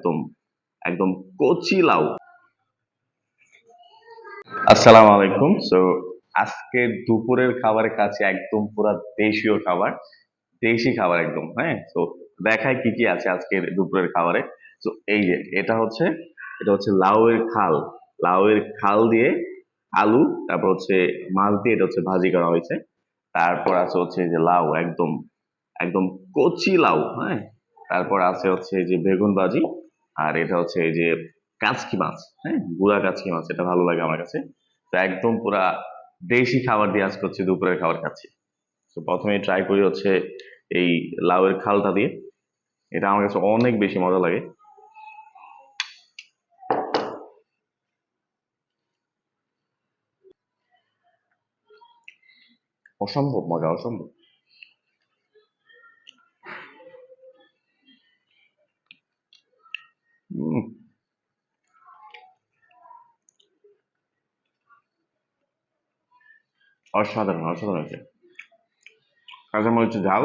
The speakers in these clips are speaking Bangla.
একদম একদম কচি লাউ। আসসালামু আলাইকুম। সো আজকে দুপুরের খাবারের কাছে একদম পুরা দেশীয় খাবার, দেশি খাবার একদম হ্যাঁ? তো দেখায় কি কি আছে আজকের দুপুরের খাবারে। তো এই যে, এটা হচ্ছে এটা হচ্ছে লাউয়ের খাল। লাউয়ের খাল দিয়ে আলু, তারপর হচ্ছে মাছ দিয়ে এটা হচ্ছে ভাজি করা হয়েছে। তারপর আছে হচ্ছে যে লাউ, একদম একদম কচি লাউ হ্যাঁ? তারপর আছে হচ্ছে যে বেগুন ভাজি। আর এটা হচ্ছে এই যে কাচকি মাছ হ্যাঁ? গুড়া কাচকি মাছ, এটা ভালো লাগে আমার কাছে। তো একদম পুরা দেশি খাবার দিয়ে আজকে হচ্ছে দুপুরের খাবার খাচ্ছি। তো প্রথমে ট্রাই করি হচ্ছে এই লাউয়ের খালটা দিয়ে। এটা আমার কাছে অনেক বেশি মজা লাগে। অসম্ভব মজা, অসম্ভব। অসাধারণ অসাধারণ হয়েছে। কাঁচা মরিচের ঝাল,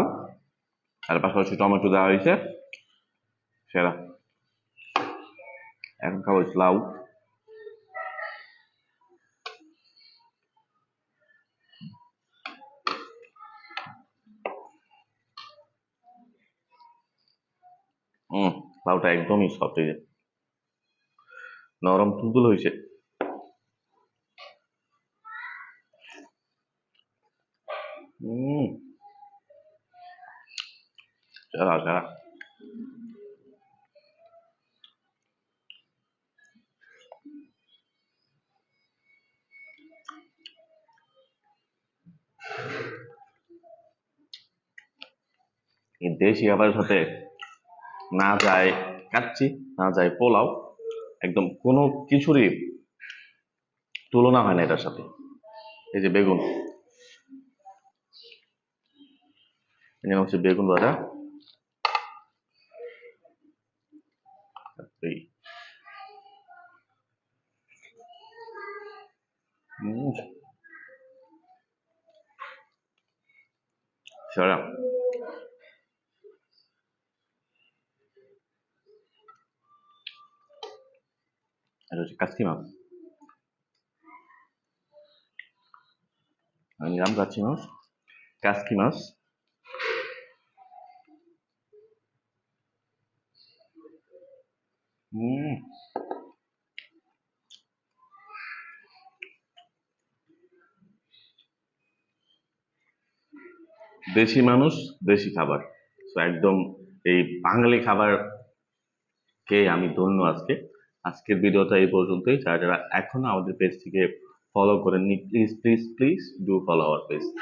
আর পাশাপাশি টমেটো দেওয়া হয়েছে, সেরা। এখন খাব লাউ। হম লাউটা একদমই সফট নরম, তুলতুল হয়েছে। দেশি খাবারের সাথে না যায় কাচ্চি, না যায় পোলাও, একদম কোনো কিছুরই তুলনা হয় না এটার সাথে। এই যে বেগুন। এখানে হচ্ছে বেগুন উম, সেরা এটা হচ্ছে কাচ্চি মাছ আমি নিলাম কাচ্চি মাছ কাসকি মাছ দেশি মানুষ, দেশি খাবার। তো একদম এই বাঙালি খাবার কে আমি ধন্য আজকে। আজকের ভিডিওটা এই পর্যন্তই। যারা যারা এখনও আমাদের পেজটিকে ফলো করেননি please please please do follow our page